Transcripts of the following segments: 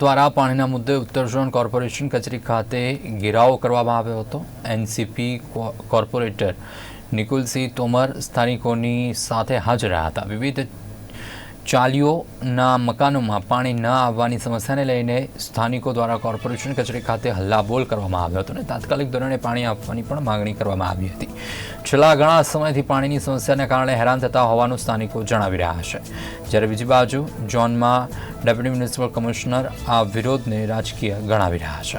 દ્વારા પાણીના મુદ્દે ઉત્તર ઝોન કોર્પોરેશન કચેરી ખાતે ઘેરાવો કરવામાં આવ્યો હતો. એનસીપી કોર્પોરેટર નિકુલસિંહ તોમર સ્થાનિકોની સાથે હાજર રહ્યા હતા. વિવિધ ચાલીઓના મકાનોમાં પાણી ન આવવાની સમસ્યાને લઈને સ્થાનિકો દ્વારા કોર્પોરેશન કચેરી ખાતે હલ્લાબોલ કરવામાં આવ્યો હતો અને તાત્કાલિક ધોરણે પાણી આપવાની પણ માંગણી કરવામાં આવી હતી. છેલ્લા ઘણા સમયથી પાણીની સમસ્યાને કારણે હેરાન થતા હોવાનું સ્થાનિકો જણાવી રહ્યા છે. જ્યારે બીજી બાજુ ઝોનમાં ડેપ્યુટી મ્યુનિસિપલ કમિશનર આ વિરોધને રાજકીય ગણાવી રહ્યા છે.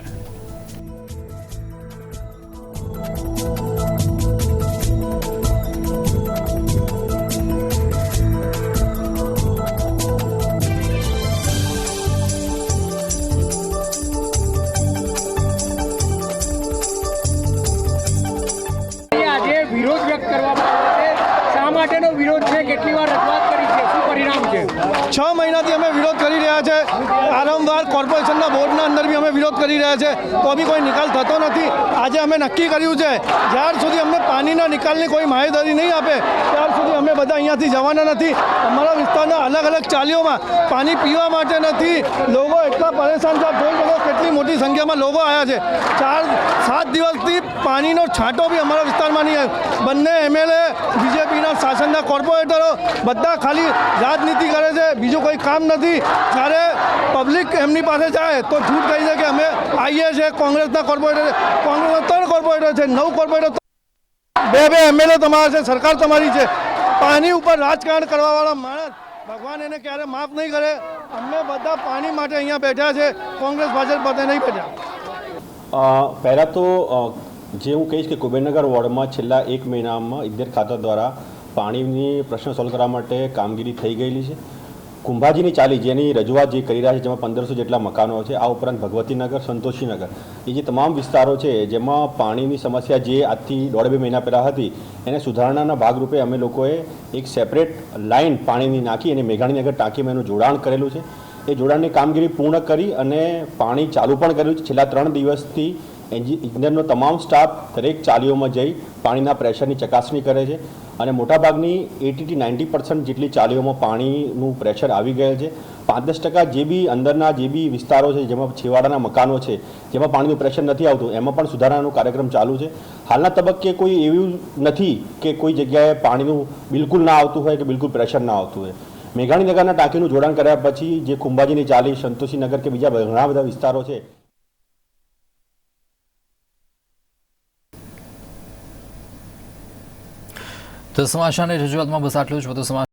કેટલી વાર રજૂઆત કરી છે શું પરિણામ છે મહિનાથી અમે વિરોધ કરી રહ્યા છે. વારંવાર કોર્પોરેશનના બોર્ડના અંદર બી અમે વિરોધ કરી રહ્યા છે. તો બી કોઈ નિકાલ થતો નથી. આજે અમે નક્કી કર્યું છે, જ્યાર સુધી અમને પાણીના નિકાલની કોઈ માહિતી નહીં આપે, ત્યાર સુધી અમે બધા અહીંયાથી જવાના નથી. અમારા વિસ્તારના અલગ અલગ ચાલીઓમાં પાણી પીવા માટે નથી. લોકો એટલા પરેશાન છે. જોઈ શકો કેટલી મોટી સંખ્યામાં લોકો આવ્યા છે. ચાર, સાત દિવસથી પાણીનો છાંટો બી અમારા વિસ્તારમાં નહીં બંને એમએલએ બીજેપીના શાસનના કોર્પોરેટરો બધા ખાલી રાજનીતિ કરે છે બીજું કોઈ કામ નથી. જ્યારે પબ્લિક એમની પાસે જાય, તો જૂઠ કહી છે કે અમે આવીએ છીએ, કોંગ્રેસના કોર્પોરેટર કોંગ્રેસના ત્રણ કોર્પોરેટર છે, નવ કોર્પોરેટર બે બે એમએલએ તમારા છે, સરકાર તમારી છે. પાણી ઉપર રાજકારણ કરવાવાળા માણસ, ભગવાન એને ક્યારે માફ નહીં કરે. અમે બધા પાણી માટે અહીંયા બેઠા છે. કોંગ્રેસ, ભાજપ બધે નહીં બેઠા. પહેલાં તો જે હું કહીશ કે કુબેરનગર વોર્ડમાં છેલ્લા એક મહિનામાં ઇન્દિર ખાતા દ્વારા પાણીની પ્રશ્ન સોલ્વ કરવા માટે કામગીરી થઈ ગયેલી છે. કુંભાજીની ચાલી જેની રજૂઆત જે કરી રહ્યા છે, જેમાં પંદરસો જેટલા મકાનો છે, આ ઉપરાંત ભગવતીનગર સંતોષીનગર એ જે તમામ વિસ્તારો છે, જેમાં પાણીની સમસ્યા જે આજથી દોઢ બે મહિના પહેલાં હતી, એને સુધારણાના ભાગરૂપે અમે લોકોએ એક સેપરેટ લાઇન પાણીની નાખી અને મેઘાણીનગર ટાંકીમાં એનું જોડાણ કરેલું છે. એ જોડાણની કામગીરી પૂર્ણ કરી અને પાણી ચાલુ પણ કર્યું છે. છેલ્લા ત્રણ દિવસથી ઇજનેરનો તમામ સ્ટાફ દરેક ચાલીઓમાં જઈ પાણીના પ્રેશરની ચકાસણી કરે છે અને મોટાભાગની એટીથી નાઇન્ટી પર્સન્ટ જેટલી ચાલીઓમાં પાણીનું પ્રેશર આવી ગયેલ છે. પાંચ દસ ટકા જે બી અંદરના જે બી વિસ્તારો છે, જેમાં છેવાડાના મકાનો છે, જેમાં પાણીનું પ્રેશર નથી આવતું, એમાં પણ સુધારાનો કાર્યક્રમ ચાલુ છે. હાલના તબક્કે કોઈ એવું નથી કે કોઈ જગ્યાએ પાણીનું બિલકુલ ના આવતું હોય કે બિલકુલ પ્રેશર ના આવતું હોય. મેઘાણીનગરના ટાંકીનું જોડાણ કર્યા પછી જે ખુંભાજીની ચાલી, સંતોષીનગર કે બીજા ઘણા બધા વિસ્તારો છે તો સમાચારની રજૂઆતમાં બસ આટલું જ. વધુ સમાચાર